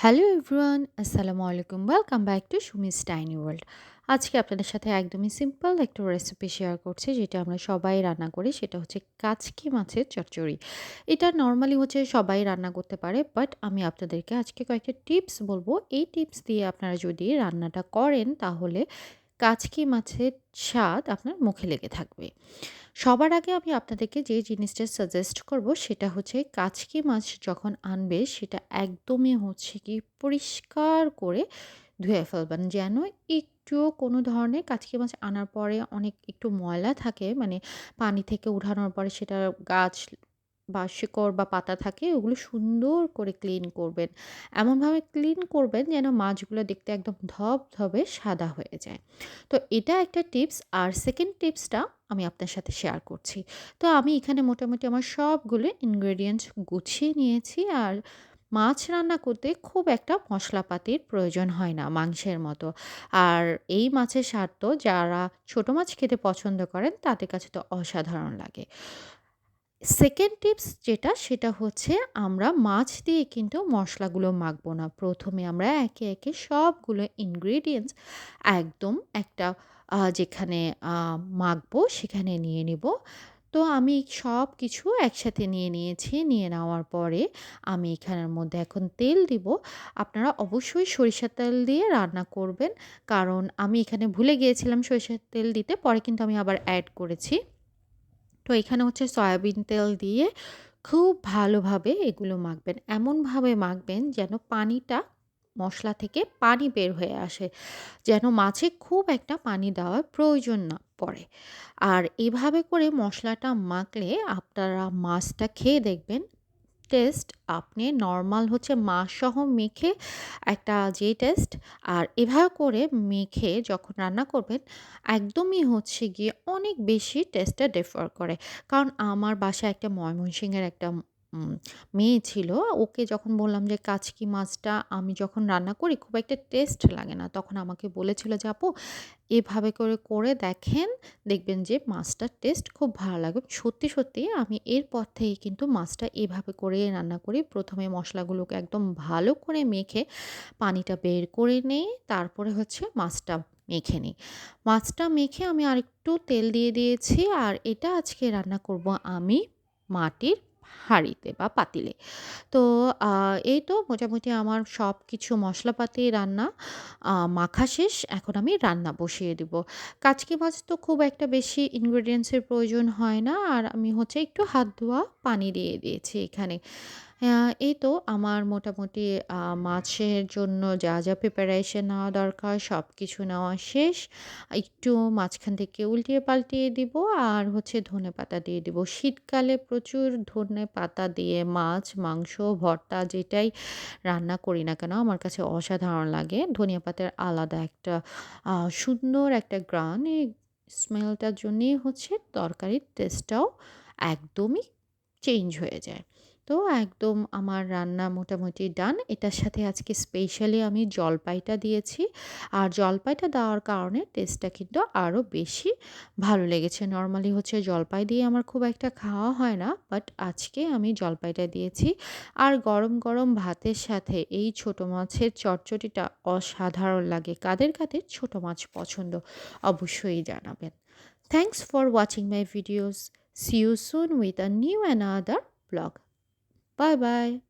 Hello everyone, আসসালামু আলাইকুম। Welcome back to সুমিস টাইনি ওয়ার্ল্ড আজকে আপনাদের সাথে একদমই সিম্পল একটা রেসিপি শেয়ার করছি, যেটা আমরা সবাই রান্না করি, সেটা হচ্ছে কাচকি মাছের চচ্চড়ি। এটা নর্মালি হচ্ছে সবাই রান্না করতে পারে বাট আমি আপনাদেরকে আজকে কয়েকটা টিপস বলব। এই টিপস দিয়ে আপনারা যদি রান্নাটা করেন, তাহলে কাচকি মাছের স্বাদ আপনার মুখে লেগে থাকবে। সবার আগে আমি আপনাদেরকে যে জিনিসটা সাজেস্ট করব সেটা হচ্ছে কাচকি মাছ যখন আনবে সেটা একদমই হচ্ছে কি পরিষ্কার করে ধুয়ে ফেলবেন। যেন একটুও কোনো ধরনের কাচকি মাছ আনার পরে অনেক একটু ময়লা থাকে মানে পানি থেকে উঠানোর পরে সেটা গাছ বা শিকড় বা পাতা থাকে, ওগুলো সুন্দর করে ক্লিন করবেন। এমনভাবে ক্লিন করবেন যেন মাছগুলো দেখতে একদম ধপ ধবধবে সাদা হয়ে যায়। তো এটা একটা টিপস আর সেকেন্ড টিপসটা আমি আপনার সাথে শেয়ার করছি। তো আমি এখানে মোটামুটি আমার সবগুলো ইনগ্রেডিয়েন্টস গুছিয়ে নিয়েছি, আর মাছ রান্না করতে খুব একটা মশলাপাতির প্রয়োজন হয় না মাংসের মতো। আর এই মাছের স্বাদ তো যারা ছোটো মাছ খেতে পছন্দ করেন, তাদের কাছে তো অসাধারণ লাগে। সেকেন্ড টিপস যেটা, সেটা হচ্ছে আমরা মাছ দিয়ে কিন্তু মশলাগুলো মাখবো না। প্রথমে আমরা একে একে সবগুলো ইনগ্রেডিয়েন্টস একদম একটা যেখানে মাখবো সেখানে নিয়ে নিব। তো আমি সব কিছু একসাথে নিয়ে নিয়েছি, নিয়ে নেওয়ার পরে আমি এখানের মধ্যে এখন তেল দিব। আপনারা অবশ্যই সরিষার তেল দিয়ে রান্না করবেন। কারণ আমি এখানে ভুলে গিয়েছিলাম সরিষার তেল দিতে, পরে কিন্তু আমি আবার অ্যাড করেছি। তো এখানে হচ্ছে সয়াবিন তেল দিয়ে খুব ভালোভাবে এগুলো মাখবেন। এমনভাবে মাখবেন যেন পানিটা মশলা থেকে পানি বের হয়ে আসে, যেন মাছে খুব একটা পানি দেওয়ার প্রয়োজন না পড়ে। আর এভাবে করে মশলাটা মাখলে আপনারা মাছটা খেয়ে দেখবেন টেস্ট আপনি নর্মাল হচ্ছে মাছসহ মেখে একটা যে টেস্ট আর এভাবে করে মেখে যখন রান্না করবেন, একদমই হচ্ছে গিয়ে অনেক বেশি টেস্টটা ডেফার করে। কারণ আমার বাসায় একটা ময়মনসিংহের একটা মেয়ে ছিল। ওকে যখন বললাম যে, কাচকি মাছটা আমি যখন রান্না করি, খুব একটা টেস্ট লাগে না। তখন আমাকে বলেছিল যে, আপু, এভাবে করে করে দেখেন, দেখবেন যে মাছটার টেস্ট খুব ভালো লাগবে। সত্যি সত্যি আমি এরপর থেকে কিন্তু মাছটা এভাবে করে রান্না করি। প্রথমে মশলাগুলোকে একদম ভালো করে মেখে পানিটা বের করে নেই, তারপরে হচ্ছে মাছটা মেখে নিই। মাছটা মেখে আমি আরেকটু তেল দিয়ে দিয়েছি, আর এটা আজকে রান্না করব আমি মাটির হাঁড়িতে বা পাতিলে। তো এই তো মোটামুটি আমার সব কিছু মশলাপাতি, রান্না মাখা শেষ। এখন আমি রান্না বসিয়ে দেব। কাচকি মাছ তো খুব একটা বেশি ইনগ্রেডিয়েন্টসের প্রয়োজন হয় না। আর আমি হচ্ছে একটু হাত ধোয়া পানি দিয়ে দিয়েছি এখানে। এই তো আমার মোটামুটি মাছের জন্য যা যা প্রিপারেশন নেওয়া দরকার সব কিছু নেওয়া শেষ। একটু মাঝখান থেকে উল্টিয়ে পাল্টিয়ে দিব আর হচ্ছে ধনে পাতা দিয়ে দিব। শীতকালে প্রচুর ধনে পাতা দিয়ে মাছ, মাংস, ভর্তা যেটাই রান্না করি না কেন আমার কাছে অসাধারণ লাগে। ধনিয়া পাতার আলাদা একটা সুন্দর একটা গ্রান। এই স্মেলটার জন্যেই হচ্ছে তরকারির টেস্টটাও একদমই চেঞ্জ হয়ে যায়। তো একদম আমার রান্না মোটামুটি ডান। এটার সাথে আজকে স্পেশালি আমি জলপাইটা দিয়েছি। আর জলপাইটা দেওয়ার কারণে টেস্টটা কিন্তু আরও বেশি ভালো লেগেছে। নর্মালি হচ্ছে জলপাই দিয়ে আমার খুব একটা খাওয়া হয় না বাট আজকে আমি জলপাইটা দিয়েছি। আর গরম গরম ভাতের সাথে এই ছোট মাছের চটচটিটা অসাধারণ লাগে। কাদের কাদের ছোট মাছ পছন্দ অবশ্যই জানাবেন। Thanks for watching my videos see you soon with a new and other blog Bye bye.